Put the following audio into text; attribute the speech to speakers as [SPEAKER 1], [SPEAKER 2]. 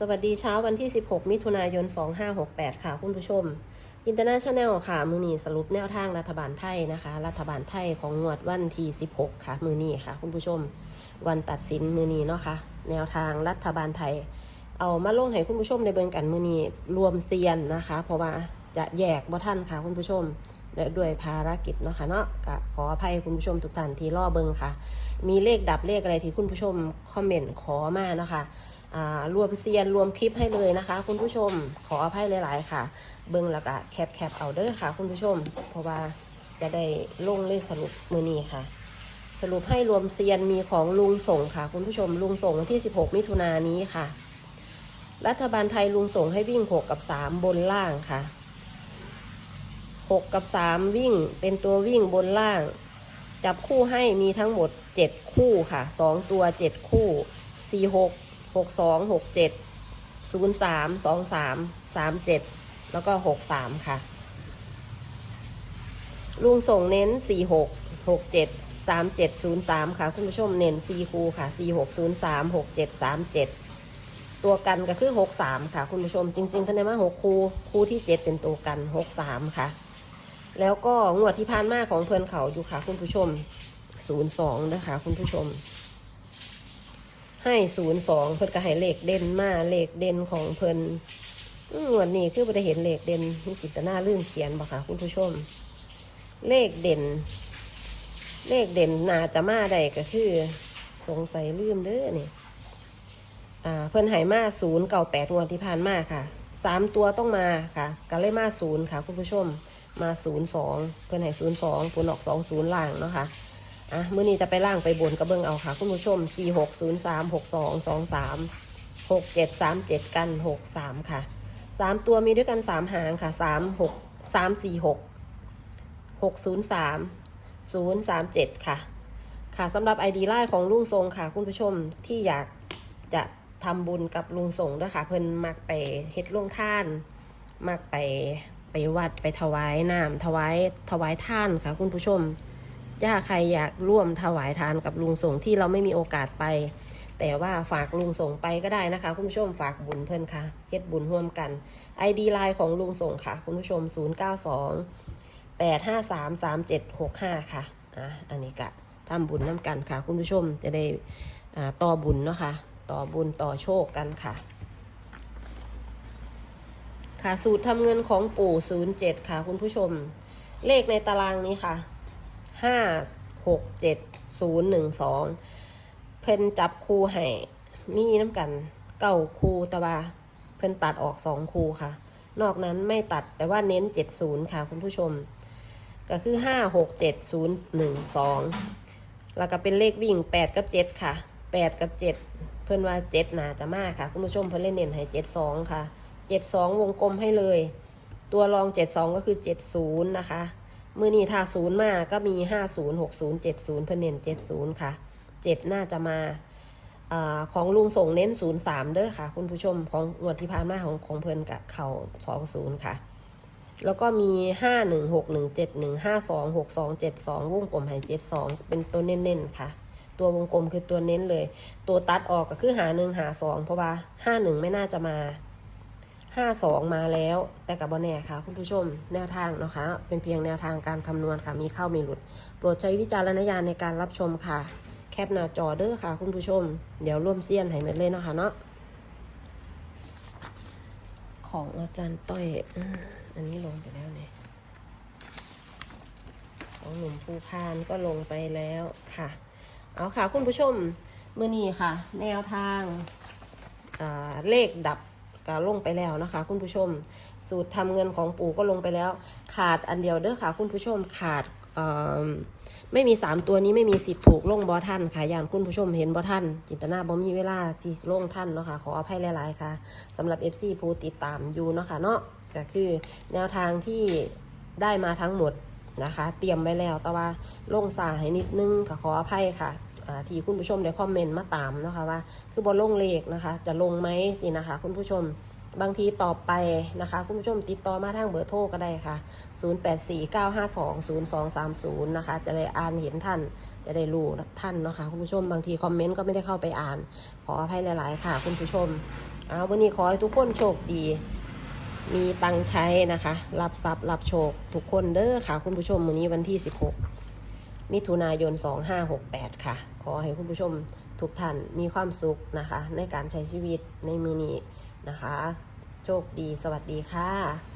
[SPEAKER 1] สวัสดีเช้าวันที่ 16 มิถุนายน 2568 ค่ะคุณผู้ชม อินเตอร์เนชั่นแนลค่ะ มือนีสรุปแนวทางรัฐบาลไทยนะคะ รัฐบาลไทยของงวดวันที่ 16 ค่ะ มือนีค่ะ คุณผู้ชม วันตัดสินมือนีเนาะค่ะ แนวทางรัฐบาลไทย เอามาลงให้คุณผู้ชมในเบิงกันมือนีรวมเซียนนะคะ เพราะว่าจะแยกบ่ท่านค่ะคุณผู้ชมและด้วยภารกิจเนาะค่ะเนาะก็ขออภัยคุณผู้ชมทุกท่านที่รอเบิงค่ะ มีเลขดับเลขอะไรที่คุณผู้ชมคอมเมนต์ขอมาเนาะค่ะอ่า รวมเซียนรวมคลิปให้เลยนะคะ คุณผู้ชมขออภัยหลาย ๆ ค่ะ เบิ้งแล้วก็แคปแคปเอาเด้อค่ะ คุณผู้ชม เพราะว่าจะได้ลงเลขสรุปมือนี้ค่ะ สรุปให้รวมเซียนมีของลุงส่งค่ะ คุณผู้ชมลุงส่งวันที่ 16 มิถุนายนนี้ค่ะ รัฐบาลไทยลุงส่งให้วิ่ง 6 กับ 3 บนล่างค่ะ 6 กับ 3 วิ่งเป็นตัววิ่งบนล่าง จับคู่ให้มีทั้งหมด 7 คู่ค่ะ 2 ตัว 7 คู่ 4 6 6 2 6 7 0 3 2 3 3 7แล้วก็6 3ค่ะ ลุงส่งเน้น4 6 6 7 3 7 0 3ค่ะ คุณผู้ชมเน้น4คู่ค่ะ4 6 0 3 6 7 3 7ตัวกันก็คือ6 3ค่ะ คุณผู้ชมจริงๆเพิ่นได้มา6คูคูที่7เป็นตัวกัน6 3ค่ะ แล้วก็งวดที่ผ่านมาของเพื่อนเขาอยู่ค่ะ คุณผู้ชม02นะคะคุณผู้ชม ให้02เพิ่นก็ให้เลขเด่นมาเลขเด่นของเพิ่นวดนี้คือบ่ได้เห็นเลขเด่นมีจิตนาลืมเขียนบ่ค่ะคุณผู้ชม เลขเด่น เลขเด่นน่าจะมาได้ก็คือ สงสัยลืมเด้อนี่อ่าเพิ่นให้มา0 9 8งวดที่ผ่านมาค่ะสามตัวต้องมาค่ะก็เลยมา0ค่ะคุณผู้ชมมา0 2เพิ่นให้0 2ผลออก2 0ล่างเนาะค่ะ อะมื้อนี้จะไปล่างไปบนกระเบื้องเอาค่ะ คุณผู้ชม 4 6 0 3 6 2 2 3 6 7 3 7 กัน 6 3 ค่ะ 3 ตัวมีด้วยกัน 3 หางค่ะ 3 6 3 4 6 6 0 3 0 3 7 ค่ะ ค่ะสำหรับ ID ไลน์ของลุงทรงค่ะ คุณผู้ชมที่อยากจะทำบุญกับลุงทรงด้วยค่ะ เพิ่นมักไปเฮ็ดลงท่าน มักไปไปวัดไปถวายน้ำถวายถวายท่านค่ะ คุณผู้ชม ถ้าใครอยากร่วมถวายทานกับลุงส่งที่เราไม่มีโอกาสไป แต่ว่าฝากลุงส่งไปก็ได้นะคะ คุณผู้ชมฝากบุญเพื่อนค่ะเฮ็ดบุญร่วมกัน ID ไลน์ของลุงส่งค่ะ คุณผู้ชม 092 853 3765 ค่ะอะอันนี้ก็ทำบุญน้ำกันค่ะ คุณผู้ชมจะได้อ่าต่อบุญเนาะค่ะต่อบุญต่อโชคกันค่ะ ค่ะสูตรทำเงินของปู่07ค่ะ คุณผู้ชม เลขในตารางนี้ค่ะ ห้าหกเจ็ดศูนย์หนึ่งสองเพิ่นจับคู่ให้มีน้ำกันเก้าคู่แต่ว่าเพิ่นตัดออกสองคู่ค่ะ นอกนั้นไม่ตัดแต่ว่าเน้นเจ็ดศูนย์ค่ะคุณผู้ชม ก็คือห้าหกเจ็ดศูนย์หนึ่งสองแล้วก็เป็นเลขวิ่งแปดกับเจ็ดค่ะแปดกับเจ็ดเพิ่นว่าเจ็ดน่าจะมากค่ะ คุณผู้ชมเพิ่นเล่นเน้นให้เจ็ดสองค่ะเจ็ดสองวงกลมให้เลย ตัวรองเจ็ดสองก็คือเจ็ดศูนย์นะคะ มือนี้ถ้าศูนย์มาก็มีห้าศูนย์หกศูนย์เจ็ดศูนย์เพื่อเน้นเจ็ดศูนย์ค่ะเจ็ดน่าจะมาอของลุงส่งเน้นศูนย์สามเด้อค่ะ คุณผู้ชมของงวดที่ผ่านมาของของเพิ่นกับเข่าสองศูนย์ค่ะ แล้วก็มีห้าหนึ่งหกหนึ่งเจ็ดหนึ่งห้าสองหกสองเจ็ดสองวงกลมให้เจ็ดสองเป็นตัวเน้นๆค่ะ ตัววงกลมคือตัวเน้นเลย ตัวตัดออกก็คือหาหนึ่งหาสองเพราะว่าห้าหนึ่งไม่น่าจะมา ห้าสองมาแล้ว แต่กับบอแน่ค่ะคุณผู้ชมแนวทางเนาะคะ เป็นเพียงแนวทางการคำนวณค่ะ มีเข้ามีหลุด โปรดใช้วิจารณญาณในการรับชมค่ะ แคปหน้าจอเด้อค่ะ คุณผู้ชม เดี๋ยวร่วมเสี้ยนให้หมดเลยเนาะค่ะเนาะของอาจารย์ต้อยอันนี้ลงไปแล้วเนี่ยของหนุ่มภูพานก็ลงไปแล้วค่ะ เอาค่ะคุณผู้ชมเมื่อนี้ค่ะ แนวทางเลขดับ ก็ลงไปแล้วนะคะ คุณผู้ชม สูตรทำเงินของปู่ก็ลงไปแล้ว ขาดอันเดียวเด้อค่ะ คุณผู้ชมขาดไม่มี 3 ตัวนี้ไม่มีสิทธิ์ถูกลงบอท่านค่ะอย่างคุณผู้ชมเห็นบอท่านจินตนาบ่มีเวลาที่ลงท่านเนาะค่ะขออภัยหลาย ๆ ค่ะสำหรับ FC ผู้ติดตามอยู่เนาะค่ะเนาะก็คือแนวทางที่ได้มาทั้งหมดนะคะ เตรียมไว้แล้วแต่ว่าลงสายให้นิดนึงขออภัยค่ะ ที่คุณผู้ชมได้คอมเมนต์มาตามนะคะว่า คือบอลลงเลขนะคะ จะลงไหมสินะคะ คุณผู้ชมบางทีตอบไปนะคะ คุณผู้ชมติดต่อมาทางเบอร์โทรก็ได้ค่ะ 0849520230 นะคะ จะได้อ่านเห็นท่านจะได้รู้ท่านนะคะ คุณผู้ชมบางทีคอมเมนต์ก็ไม่ได้เข้าไปอ่าน ขออภัยหลาย ๆ ค่ะ คุณผู้ชมเอาวันนี้ขอให้ทุกคนโชคดี มีตังใช้นะคะ รับทรัพย์รับโชค ทุกคนเด้อค่ะ คุณผู้ชมวันนี้วันที่ 16 มิถุนายน 2568 ค่ะ ขอให้คุณผู้ชมทุกท่านมีความสุขนะคะ ในการใช้ชีวิตในมือนี้นะคะ โชคดีสวัสดีค่ะ